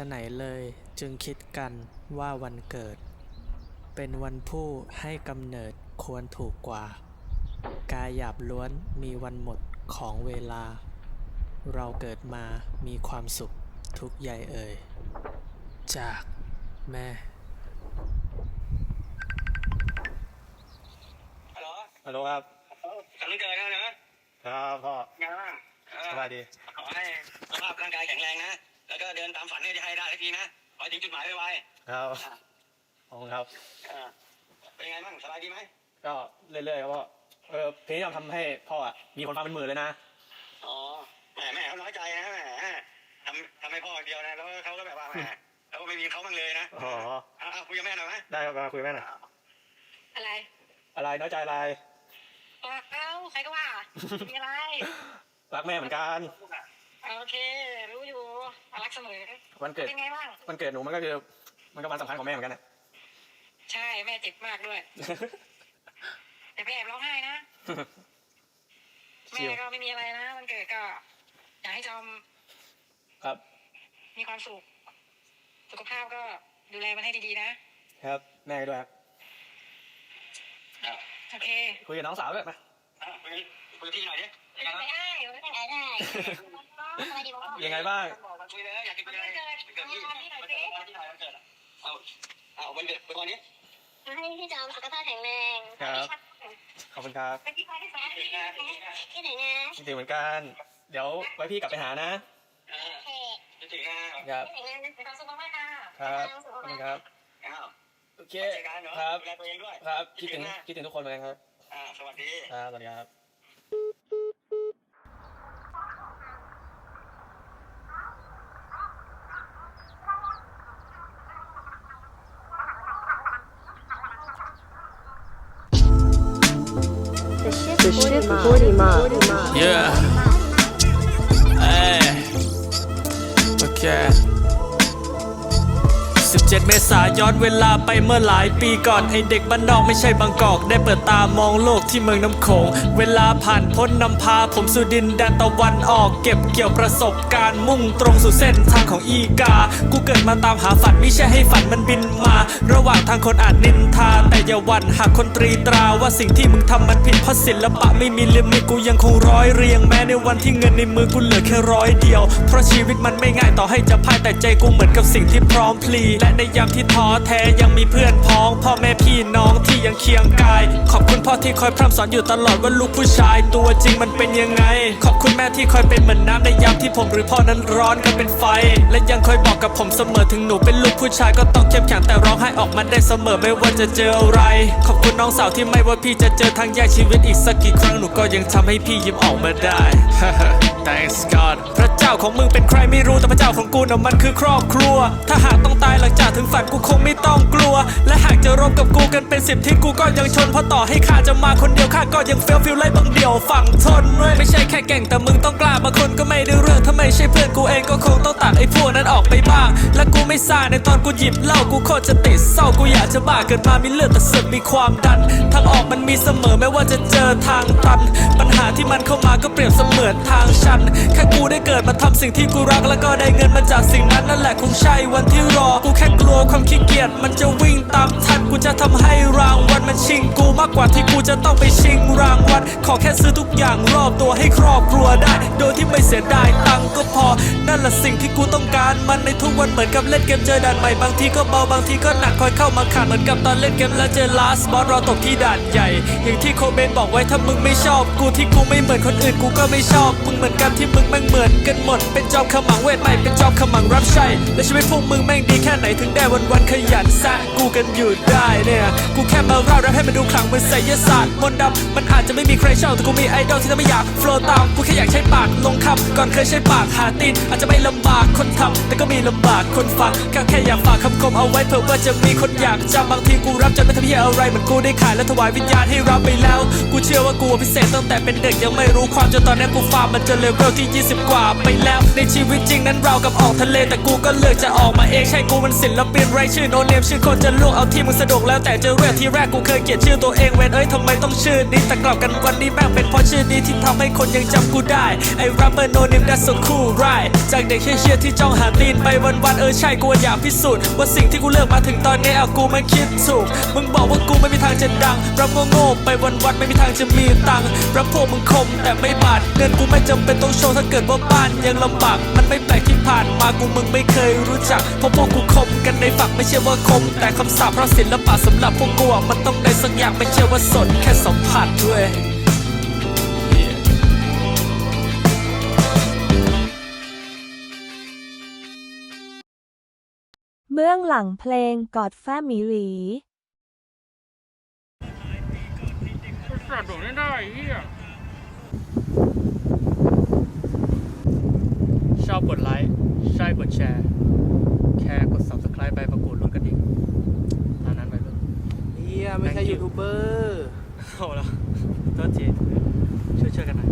ฉะไหนเลยจึงคิดกันว่าวันเกิด เป็นวันผู้ให้กำเนิดควรถูกกว่า กายหยาบล้วนมีวันหมดของเวลา เราเกิดมามีความสุขทุกใหญ่เอ่ย จากแม่ฮัลโหลฮัลโหลครับกำลังเกิดแล้วนะครับพ่อไงบ้างเออสบายดีขอให้สุขภาพร่างกายแข็งแรงนะ แล้วก็เดินตามฝันให้ได้ให้ได้สักทีนะขอให้ถึงจุดหมายไวครับขอบคุณครับๆเออเป็นไงบ้างสบายดีไหมก็เรื่อยๆครับพ่อเออเพลงที่เราทำให้พ่ออะมีคนฟังเป็นหมื่นเลยนะอ๋อแหมแม่เขาน้อยใจนะแหมทำทำให้พ่อคนเดียวนะแล้วเขาก็แบบว่าแหมแล้วก็ไม่มีเขาบ้างเลยนะอ๋อเอาเอาคุยกับแม่หน่อยไหมได้ครับมาคุยกับแม่หน่อยอะไร อะไรน้อยใจอะไรเอ้าใครก็ว่ามีอะไรรักแม่เหมือนกันโอเครู้ อยู่รักเสมอวันเกิด เป็นไงบ้าง วันเกิดหนูมันก็คือ มันก็วันสำคัญของแม่เหมือนกันนะใช่แม่เจ็บมากด้วย แต่แม่แอบร้องไห้นะ แม่ก็ไม่มีอะไรนะวันเกิดก็อยากให้จอมครับ มีความสุข สุขภาพก็ดูแลมันให้ดีๆนะ ครับแม่ก็ด้วยครับโอเคคุยกับน้องสาวด้วยมาอะคุยคุยกับพี่หน่อยดิเป็นไงไม่บ้างได้ไม่ได้ได้สวัสดีพ่อยังไงบ้างบอกมา คุยเลยอยากกินอะไรวันเกิดวันเกิดพี่วันที่ไหนสิวันที่ไหนวันเกิดอะเอาเอาวันเกิดไปก่อนนี้ให้พี่จอมสุขภาพแข็งแรงครับ ขอบคุณครับไปที่ไปที่ไหนถึงนะที่ไหนนะจริงๆเหมือนกัน เดี๋ยวไว้พี่กลับไปหานะเออเฮ้ถึงนะครับที่ไหนนะมีความสุขมากๆค่ะครับขอบคุณครับอ้าวโอเคเจอกันเนาะครับดูแลตัวเองด้วยครับคิดถึงนะคิดถึงทุกคนเหมือนกันครับอ่าสวัสดีครับสวัสดีครับ The ship 40 miles. Yeah. Hey. Okay. เมษายนเวลาไปเมื่อหลายปีก่อนให้เด็กบ้านนอกไม่ใช่บางกอก ได้เปิดตามองโลกที่เมืองน้ำโขง เวลาผ่านพ้นนำพาผมสู่ดินแดนตะวันออก เก็บเกี่ยวประสบการณ์มุ่งตรงสู่เส้นทางของอีกา กูเกิดมาตามหาฝันไม่ใช่ให้ฝันมันบินมา ระหว่างทางคนอาจนินทา แต่อย่าหวั่นหากคนตรีตราว่าสิ่งที่มึงทำมันผิดเพราะศิลปะไม่มีลิมิตกูยังคงร้อยเรียงแม้ในวันที่เงินในมือกูเหลือแค่ร้อยเดียว เพราะชีวิตมันไม่ง่ายต่อให้จะพ่ายแต่ใจกูเหมือนกับสิ่งที่พร้อมพลีและในยามที่ท้อแท้ยังมีเพื่อนพ้อง พ่อแม่พี่น้องที่ยังเคียงกาย ขอบคุณพ่อที่คอยพร่ำสอนอยู่ตลอดว่าลูกผู้ชายตัวจริงมันเป็นยังไง ขอบคุณแม่ที่คอยเป็นเหมือนน้ำในยามที่ผมหรือพ่อนั้นร้อนกันเป็นไฟ และยังคอยบอกกับผมเสมอถึงหนูเป็นลูกผู้ชายก็ต้องเข้มแข็งแต่ร้องไห้ออกมาได้เสมอไม่ว่าจะเจออะไร ขอบคุณน้องสาวที่ไม่ว่าพี่จะเจอทางแยกชีวิตอีกสักกี่ครั้งหนูก็ยังทำให้พี่ยิ้มออกมาได้ Thanks God พระเจ้าของมึงเป็นใครไม่รู้แต่พระเจ้าของกูน่ะมันคือครอบครัว ถ้าหากต้องตายหลังจากถึงฝันกูคงไม่ต้องกลัว และหากจะรบกับกูกันเป็นสิบทิศกูก็ยังชนเพราะต่อให้ข้าจะมาคนเดียวข้าก็ยังเฟลฟิลไล่บางเดียวฝั่งทนเว้ยไม่ใช่แค่เก่งแต่มึงต้องกล้าบางคนก็ไม่ได้เรื่องถ้าไม่ใช่เพื่อนกูเองก็คงต้องตัดไอ้พวกนั้นออกไปบ้าง และกูไม่ซ่าในตอนกูหยิบเหล้ากูโคตรจะติดเศร้ากูอยากจะบ้าเกิดมามีเลือดแต่เสือกมีความดันทางออกมันมีเสมอไม่ว่าจะเจอทางตัน ปัญหาที่มันเข้ามาก็เปรียบเสมือนทางชันแค่กูได้เกิดมาทำสิ่งที่กูรักแล้วก็ได้เงินมาจากสิ่งนั้นนั่นแหละคงใช่วันที่รอกูแค่กลัวความขี้เกียจมันจะวิ่งตามทันกูจะทำให้รางวัลมันชิงกูมากกว่าที่กูจะต้องไปชิงรางวัลขอแค่ซื้อทุกอย่างรอบตัวให้ครอบครัวได้ โดยที่ไม่เสียดายตังก็พอ นั่นแหละสิ่งที่กูต้องการมันในทุกวันเหมือนกับเล่นเกมเจอด่านใหม่บางทีก็เบาบางทีก็หนักคอยเข้ามาขัดเหมือนกับตอนเล่นเกมแล้วเจอลาสบอสรอตกที่ด่านใหญ่ อย่างที่โคเบนบอกไว้ถ้ามึงไม่ชอบ กูที่กูไม่เหมือนคนอื่นกูก็ไม่ชอบมึงเหมือนกันที่มึงแม่งเหมือนกันหมด เป็นจอมขมังเวทใหม่เป็นจอมขมังรับใช้และชีวิตพวกมึงแม่งดีแค่ไหนถึงได้วันวันๆขยันสร้างกูกันอยู่ได้เนี่ย กูแค่มาเล่าแรปให้มันดูขลังเหมือนไสยศาสตร์มนต์ดำมันอาจจะไม่มีใครเช่าแต่กูมีไอดอลที่ทำให้อยากโฟล์ตามกูแค่อยากใช้ปากลงคำก่อนเคยใช้ปากหาตีนอาจจะไม่ลำบากคนทำแต่ก็มีลำบากคนฟังก็แค่อยากฝากคำคมเอาไว้เผื่อว่าจะมีคนอยากจำบางทีกูรับจนไม่ทำเหี้ยอะไรเหมือนกูได้ขายและถวายวิญญาณให้รับไปแล้ว กูเชื่อว่ากูพิเศษตั้งแต่เป็นเด็กยังไม่รู้ความจนตอนนี้กูฟาร์มมันจนเลเวลที่ 20 กว่าไปแล้ว ในชีวิตจริงนั้นเรากับออกทะเลแต่กูก็เลือกจะออกมาเองใช่กูมันศิลปินไรชื่อโนเนมชื่อคนจะลวกเอาที่มึงสะดวกแล้วแต่จะเรียกที่แรกกูเคยเกลียดชื่อตัวเองเวนเอ้ยทำไมต้องชื่อนี้แต่กลับกันวันนี้แม่งเป็นเพราะชื่อนี้ที่ทำให้คนยังจำกูได้ไอ้แรปเปอร์โนเนม that's so cool right จากเด็กเชี่ยที่จ้องหาตีนไปวันๆเออใช่กูอยากพิสูจน์ว่าสิ่งที่กูเลือกมาถึงตอนนี้เอากูไม่คิดถูกมึงบอกว่ากูไม่มีทางจะดังรับโง่ๆไปวันๆไม่มีทางจะมีตังค์รับพวกมึงคมแต่ไม่บาดเงินกูไม่จำเป็นต้องโชว์ถ้าเกิดว่าบ้านยังลำบากมันไม่แปลกที่ผ่านมากูมึงไม่เคยรู้จักเพราะพวกกูคมกันในฝักไม่ใช่ว่าคม แต่คำสาปเพราะศิลปะสำหรับพวกกูอะมันต้องได้สักอย่างไม่ใช่ว่าสนแค่สัมผัสด้วยเบื้องหลังเพลงกอดแฟมิลีชอบกดไลค์ ใช่กดแชร์ แค่กด subscribe ไปประกวดลุ้นกระดิ่งตามนั้นไปเลย เฮีย ไม่ใช่ Thank you ยูทูบเบอร์ โอ้แล้วโทษทีช่วยช่วยๆกันหน่อย